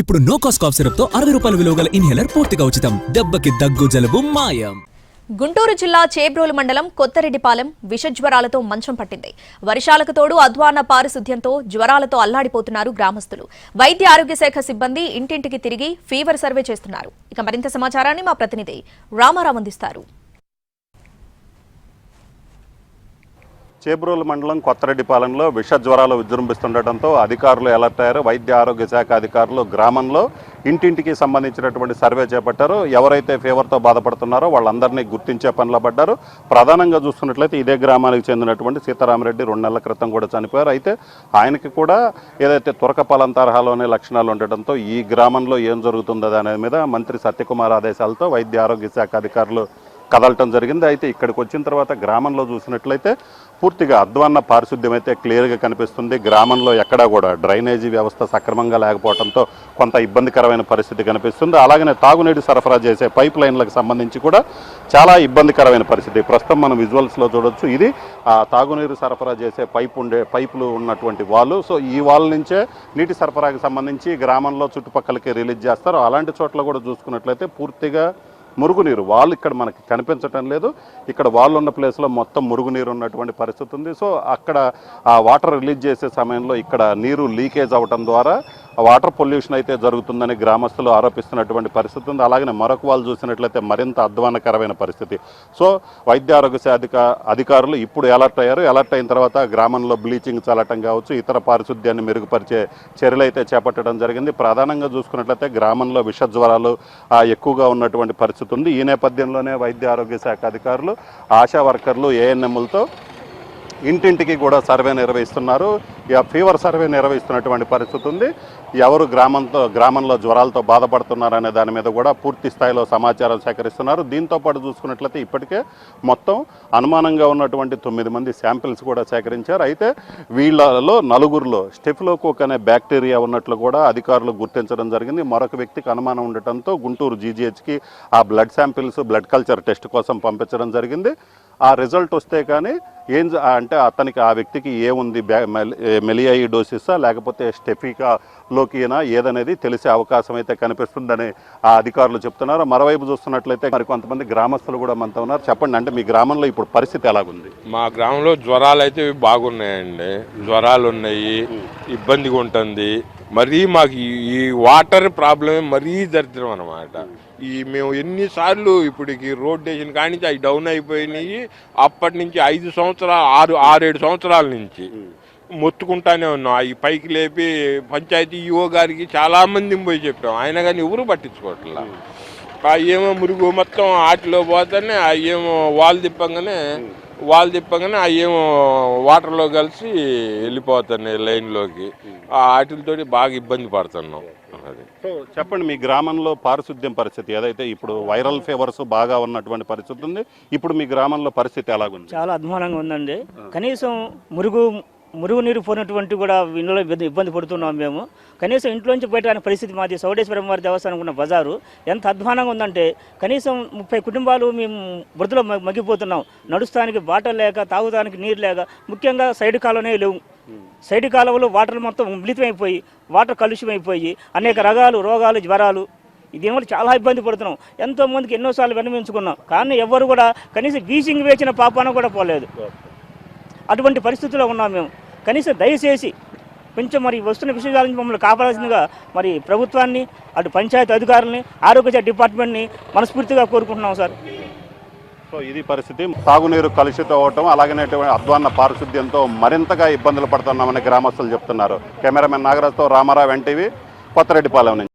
ఇప్పుడు no cost cough సిరప్తో అరవై రూపాయల విలువ గల ఇన్హేలర్ పూర్తిగా ఉచితం. దెబ్బకి దగ్గు జలుబు మాయం. గుంటూరు జిల్లా చేబ్రోలు మండలం కొత్తరెడ్డిపాలెం విషజ్వరాలతో మంచం పట్టింది. వర్షాలకు తోడు అధ్వాన పారిశుధ్యంతో జ్వరాలతో అల్లాడిపోతున్నారు గ్రామస్తులు. వైద్య ఆరోగ్య శాఖ సిబ్బంది ఇంటింటికి తిరిగి ఫీవర్ సర్వే చేస్తున్నారు. ఇక మరింత సమాచారాన్ని మా ప్రతినిధి రామారావు అందిస్తారు. చేబ్రోలు మండలం కొత్తరెడ్డిపాలెంలో విష జ్వరాలు విజృంభిస్తుండటంతో అధికారులు అలర్ట్ అయ్యారు. వైద్య ఆరోగ్య శాఖ అధికారులు గ్రామంలో ఇంటింటికి సంబంధించినటువంటి సర్వే చేపట్టారు. ఎవరైతే ఫీవర్తో బాధపడుతున్నారో వాళ్ళందరినీ గుర్తించే పనిలో పడ్డారు. ప్రధానంగా చూస్తున్నట్లయితే ఇదే గ్రామానికి చెందినటువంటి సీతారామరెడ్డి రెండు నెలల క్రితం కూడా చనిపోయారు. అయితే ఆయనకి కూడా ఏదైతే తురకపాలెం తరహాలోనే లక్షణాలు ఉండటంతో ఈ గ్రామంలో ఏం జరుగుతుందో దాని మీద మంత్రి సత్యకుమార్ ఆదేశాలతో వైద్య ఆరోగ్య శాఖ అధికారులు కదలటం జరిగింది. అయితే ఇక్కడికి వచ్చిన తర్వాత గ్రామంలో చూసినట్లయితే పూర్తిగా అధ్వాన్న పారిశుద్ధ్యం అయితే క్లియర్గా కనిపిస్తుంది. గ్రామంలో ఎక్కడా కూడా డ్రైనేజీ వ్యవస్థ సక్రమంగా లేకపోవడంతో కొంత ఇబ్బందికరమైన పరిస్థితి కనిపిస్తుంది. అలాగనే తాగునీటి సరఫరా చేసే పైప్ లైన్లకు సంబంధించి కూడా చాలా ఇబ్బందికరమైన పరిస్థితి. ప్రస్తుతం మనం విజువల్స్లో చూడొచ్చు ఇది ఆ తాగునీరు సరఫరా చేసే పైప్ ఉండే పైపులు ఉన్నటువంటి వాళ్ళు. సో ఈ వాళ్ళ నుంచే నీటి సరఫరాకి సంబంధించి గ్రామంలో చుట్టుపక్కలకి రిలీజ్ చేస్తారు. అలాంటి చోట్ల కూడా చూసుకున్నట్లయితే పూర్తిగా మురుగునీరు. వాళ్ళు ఇక్కడ మనకి కనిపించటం లేదు. ఇక్కడ వాళ్ళు ఉన్న ప్లేస్లో మొత్తం మురుగునీరు ఉన్నటువంటి పరిస్థితి ఉంది. సో అక్కడ ఆ వాటర్ రిలీజ్ చేసే సమయంలో ఇక్కడ నీరు లీకేజ్ అవ్వటం ద్వారా వాటర్ పొల్యూషన్ అయితే జరుగుతుందని గ్రామస్తులు ఆరోపిస్తున్నటువంటి పరిస్థితి ఉంది. అలాగనే మరొక వాళ్ళు చూసినట్లయితే మరింత అధ్వానకరమైన పరిస్థితి. సో వైద్య ఆరోగ్య శాఖ అధికారులు ఇప్పుడు అలర్ట్ అయ్యారు. అలర్ట్ అయిన తర్వాత గ్రామంలో బ్లీచింగ్ చల్లటం కావచ్చు ఇతర పారిశుద్ధ్యాన్ని మెరుగుపరిచే చర్యలు అయితే చేపట్టడం జరిగింది. ప్రధానంగా చూసుకున్నట్లయితే గ్రామంలో విష జ్వరాలు ఎక్కువగా ఉన్నటువంటి పరిస్థితి ఉంది. ఈ నేపథ్యంలోనే వైద్య ఆరోగ్య శాఖ అధికారులు ఆశా వర్కర్లు ఏఎన్ఎంలతో ఇంటింటికి కూడా సర్వే నిర్వహిస్తున్నారు. ఇక ఫీవర్ సర్వే నిర్వహిస్తున్నటువంటి పరిస్థితి ఉంది. ఎవరు గ్రామంతో గ్రామంలో జ్వరాలతో బాధపడుతున్నారనే దాని మీద కూడా పూర్తి స్థాయిలో సమాచారం సేకరిస్తున్నారు. దీంతో పాటు చూసుకున్నట్లయితే ఇప్పటికే మొత్తం అనుమానంగా ఉన్నటువంటి తొమ్మిది మంది శాంపిల్స్ కూడా సేకరించారు. అయితే వీళ్ళలో నలుగురిలో స్టెఫిలోకోక్ అనే బ్యాక్టీరియా ఉన్నట్లు కూడా అధికారులు గుర్తించడం జరిగింది. మరొక వ్యక్తికి అనుమానం ఉండటంతో గుంటూరు జీజీహెచ్కి ఆ blood samples blood culture test కోసం పంపించడం జరిగింది. ఆ రిజల్ట్ వస్తే కానీ ఏం అంటే అతనికి ఆ వ్యక్తికి ఏముంది బ్యా మెలియాయిడోసిసా లేకపోతే స్టెఫికాలోకినా ఏదనేది తెలిసే అవకాశం అయితే కనిపిస్తుందని ఆ అధికారులు చెప్తున్నారు. మరోవైపు చూస్తున్నట్లయితే మరి కొంతమంది గ్రామస్తులు కూడా మనతో ఉన్నారు. చెప్పండి అంటే మీ గ్రామంలో ఇప్పుడు పరిస్థితి ఎలాగుంది? మా గ్రామంలో జ్వరాలు అయితే బాగున్నాయండి. జ్వరాలు ఉన్నాయి ఇబ్బందిగా ఉంటుంది మరీ మాకు ఈ- ఈ వాటర్ ప్రాబ్లమే మరీ దరిద్రం అనమాట ఈ మేము ఎన్నిసార్లు ఇప్పటికి రోడ్ వేసిన కానించి అవి డౌన్ అయిపోయినాయి. అప్పటి నుంచి ఐదు సంవత్సరాలు ఆరు ఆరేడు సంవత్సరాల నుంచి మొత్తుకుంటానే ఉన్నాం. అవి పైకి లేపి పంచాయతీ ఈఓ గారికి చాలా మందిని పోయి చెప్పాం. ఆయన కానీ ఎవరు పట్టించుకోవట్లా? ఆ ఏమో మురుగు మొత్తం ఆటిలో పోతేనే ఆ ఏమో వాల్ తిప్పంగానే వాల్ తిప్పంగానే ఆ ఏమో వాటర్లో కలిసి వెళ్ళిపోతున్నాయి లైన్లోకి. ఆ ఆటిలతోటి బాగా ఇబ్బంది పడుతున్నాం. అది. సో చెప్పండి మీ గ్రామంలో పారిశుద్ధ్యం పరిస్థితి ఏదైతే ఇప్పుడు వైరల్ ఫీవర్స్ బాగా ఉన్నటువంటి పరిస్థితి ఉంది ఇప్పుడు మీ గ్రామంలో పరిస్థితి ఎలాగుంది? చాలా అధ్వానంగా ఉందండి. కనీసం మురుగు మురుగు నీరు పోయినటువంటి కూడా ఇంట్లో ఇబ్బంది ఇబ్బంది పడుతున్నాం మేము. కనీసం ఇంట్లోంచి బయట పరిస్థితి మాది సౌడేశ్వరం వారి దేవస్థానం ఉన్న బజారు. ఎంత అధ్వానంగా ఉందంటే కనీసం ముప్పై కుటుంబాలు మేము బురదలో మగ్గిపోతున్నాం. నడుస్తానికి బాటలు లేక తాగుతానికి నీరు లేక ముఖ్యంగా సైడ్ కాలువనే లేవు సైడ్ కాలువలో వాటర్ మొత్తం మిళితమైపోయి వాటర్ కలుషితమైపోయి అనేక రకాలు రోగాలు జ్వరాలు. దీనివల్ల చాలా ఇబ్బంది పడుతున్నాం. ఎంతో మందికి ఎన్నోసార్లు విన్నవించుకున్నాం కానీ ఎవరు కూడా కనీసం బీచింగ్ వేసిన పాపాన కూడా పోలేదు. అటువంటి పరిస్థితుల్లో ఉన్నాం మేము. కనీసం దయచేసి కొంచెం మరి వస్తున్న విషయాల నుంచి మమ్మల్ని కాపాడాల్సిందిగా మరి ప్రభుత్వాన్ని అటు పంచాయతీ అధికారులని ఆరోగ్య డిపార్ట్మెంట్ని మనస్ఫూర్తిగా కోరుకుంటున్నాం సార్. సో ఇది పరిస్థితి. తాగునీరు కలుషితం అవటం అలాగనే అధ్వాన్న పారిశుద్ధ్యంతో మరింతగా ఇబ్బందులు పడుతున్నామని గ్రామస్తులు చెప్తున్నారు. కెమెరామెన్ నాగరాజ్తో రామారావు ఎన్టీవీ కొత్తరెడ్డిపాలెం నుంచి.